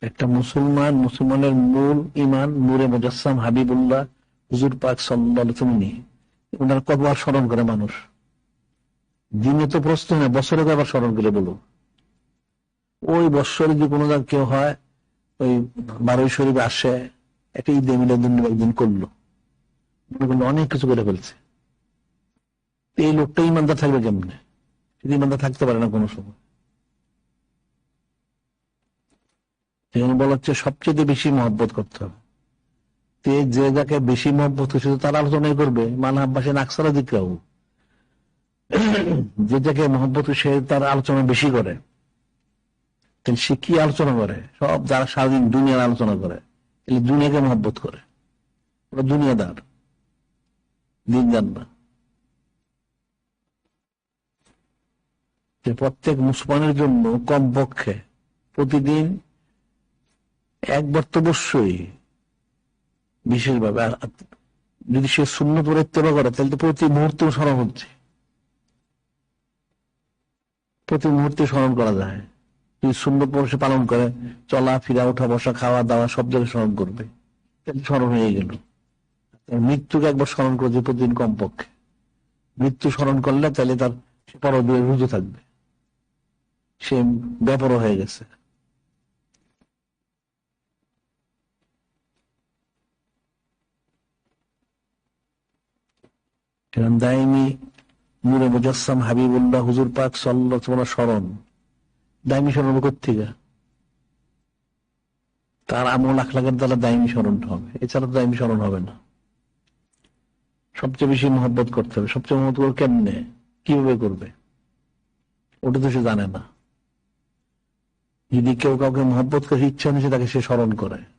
একটা মুসলমান, মুসলমানের মূল ইমান নূরে মুজাসসাম হাবিবুল্লাহ, হুজুর পাক সাল্লাল্লাহু নিয়ে। ওনার কতবার স্মরণ করে মানুষ। দিনে তো প্রশ্ন নয় বছরে তো আবার স্মরণ করে বলো। ওই বৎসরে যদি কোনো দিন কেউ হয়, ওই বারোই শরীফ আসে, একটা ঈদে মিলাদুন একদিন করল। মনে করল অনেক কিছু করে ফেলছে। এই লোকটা ইমানদার থাকবে কেমনে? ইমানদার থাকতে পারে না কোনো সময়। সেখানে বলা হচ্ছে সবচেয়ে বেশি মহব্বত করতে হবে। তে যে যাকে বেশি মহব্বত করছে তার আলোচনাই করবে। মানা আব্বাসে নাকসারা দিকরাও। যে যাকে মহব্বত সে তার আলোচনা বেশি করে। সে কি আলোচনা করে? সব যারা সারাদিন দুনিয়ার আলোচনা করে, তাহলে দুনিয়াকে মহব্বত করে। ওরা দুনিয়াদার। দিন না। প্রত্যেক মুসলমানের জন্য কমপক্ষে প্রতিদিন একবার তো অবশ্যই, বিশেষভাবে যদি সে শূন্য করে ইত্তেবা করে, তাহলে তো প্রতি মুহূর্তে স্মরণ হচ্ছে। প্রতি মুহূর্তে স্মরণ করা যায়। যদি শূন্য পরে পালন করে, চলা, ফিরা, ওঠা, বসা, খাওয়া, দাওয়া, সব জায়গায় স্মরণ করবে, তাহলে স্মরণ হয়ে গেল। মৃত্যুকে একবার স্মরণ করছে প্রতিদিন কমপক্ষে। মৃত্যু স্মরণ করলে তাহলে তার পরদূরে রুজু থাকবে। সে ব্যাপার হয়ে গেছে। দায়মি নূরে মুজাসসাম হাবিবুল্লাহ হুজুর পাক স্মরণ। দায়মি স্মরণ কোথেকে তার আমল দ্বারা দায়মি স্মরণ হবে। এছাড়া দায়মি স্মরণ হবে না। সবচেয়ে বেশি মহব্বত করতে হবে। সবচেয়ে মহব্বত করবে কেমনে? কীভাবে করবে? ওটা তো সে জানে না। যদি কেউ কাউকে মহব্বত করে, ইচ্ছা নিচ্ছে তাকে সে স্মরণ করে।